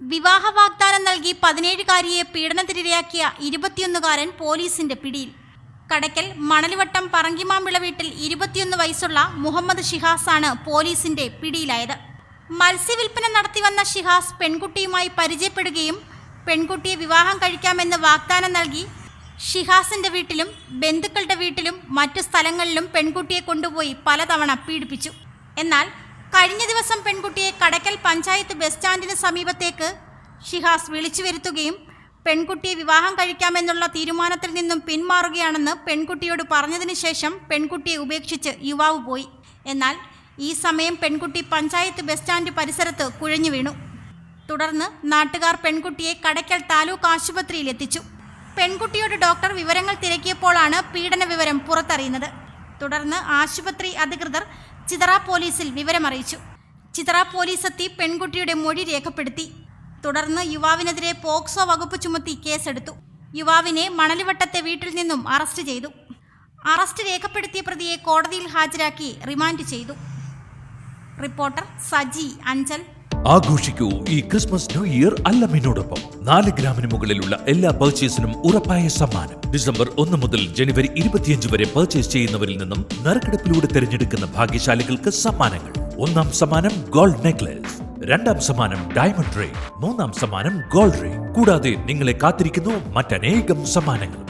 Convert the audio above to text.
വിവാഹ വാഗ്ദാനം നൽകി പതിനേഴുകാരിയെ പീഡനത്തിനിരയാക്കിയ ഇരുപത്തിയൊന്നുകാരൻ പോലീസിന്റെ പിടിയിൽ. കടയ്ക്കൽ മണലിവട്ടം പറങ്കിമാമ്പിള വീട്ടിൽ ഇരുപത്തിയൊന്ന് വയസ്സുള്ള മുഹമ്മദ് ഷിഹാസാണ് പോലീസിന്റെ പിടിയിലായത്. മത്സ്യവില്പന നടത്തിവന്ന ഷിഹാസ് പെൺകുട്ടിയുമായി പരിചയപ്പെടുകയും പെൺകുട്ടിയെ വിവാഹം കഴിക്കാമെന്ന് വാഗ്ദാനം നൽകി ഷിഹാസിന്റെ വീട്ടിലും ബന്ധുക്കളുടെ വീട്ടിലും മറ്റു സ്ഥലങ്ങളിലും പെൺകുട്ടിയെ കൊണ്ടുപോയി പലതവണ പീഡിപ്പിച്ചു. എന്നാൽ കഴിഞ്ഞ ദിവസം പെൺകുട്ടിയെ കടക്കൽ പഞ്ചായത്ത് ബസ് സ്റ്റാൻഡിന് സമീപത്തേക്ക് ഷിഹാസ് വിളിച്ചു വരുത്തുകയും പെൺകുട്ടിയെ വിവാഹം കഴിക്കാമെന്നുള്ള തീരുമാനത്തിൽ നിന്നും പിന്മാറുകയാണെന്ന് പെൺകുട്ടിയോട് പറഞ്ഞതിന് ശേഷം പെൺകുട്ടിയെ ഉപേക്ഷിച്ച് യുവാവ് പോയി. എന്നാൽ ഈ സമയം പെൺകുട്ടി പഞ്ചായത്ത് ബസ് സ്റ്റാൻഡ് പരിസരത്ത് കുഴഞ്ഞു വീണു. തുടർന്ന് നാട്ടുകാർ പെൺകുട്ടിയെ കടയ്ക്കൽ താലൂക്ക് ആശുപത്രിയിൽ എത്തിച്ചു. പെൺകുട്ടിയോട് ഡോക്ടർ വിവരങ്ങൾ തിരക്കിയപ്പോഴാണ് പീഡന വിവരം പുറത്തറിയുന്നത്. തുടർന്ന് ആശുപത്രി അധികൃതർ ചിതറ പോലീസിൽ വിവരമറിയിച്ചു ചിതറ പോലീസ് എത്തി പെൺകുട്ടിയുടെ മൊഴി രേഖപ്പെടുത്തി. തുടർന്ന് യുവാവിനെതിരെ പോക്സോ വകുപ്പ് ചുമത്തി കേസെടുത്തു. യുവാവിനെ മണലിവട്ടത്തെ വീട്ടിൽ നിന്നും അറസ്റ്റ് ചെയ്തു. അറസ്റ്റ് രേഖപ്പെടുത്തിയ പ്രതിയെ കോടതിയിൽ ഹാജരാക്കി റിമാൻഡ് ചെയ്തു. റിപ്പോർട്ടർ സജി അഞ്ചൽ. ആഘോഷിക്കൂ ഈ ക്രിസ്മസ് ന്യൂ ഇയർ അല്ലമിനോടൊപ്പം. നാല് ഗ്രാമിന് മുകളിലുള്ള എല്ലാ പർച്ചേസിനും ഉറപ്പായ സമ്മാനം. ഡിസംബർ ഒന്ന് മുതൽ ജനുവരി ഇരുപത്തിയഞ്ച് വരെ പർച്ചേസ് ചെയ്യുന്നവരിൽ നിന്നും നറുക്കെടുപ്പിലൂടെ തിരഞ്ഞെടുക്കുന്ന ഭാഗ്യശാലികൾക്ക് സമ്മാനങ്ങൾ. ഒന്നാം സമ്മാനം ഗോൾഡ് നെക്ലസ് രണ്ടാം സമ്മാനം ഡയമണ്ട് റിംഗ് മൂന്നാം സമ്മാനം ഗോൾഡ് റിംഗ് കൂടാതെ നിങ്ങളെ കാത്തിരിക്കുന്നു മറ്റനേകം സമ്മാനങ്ങൾ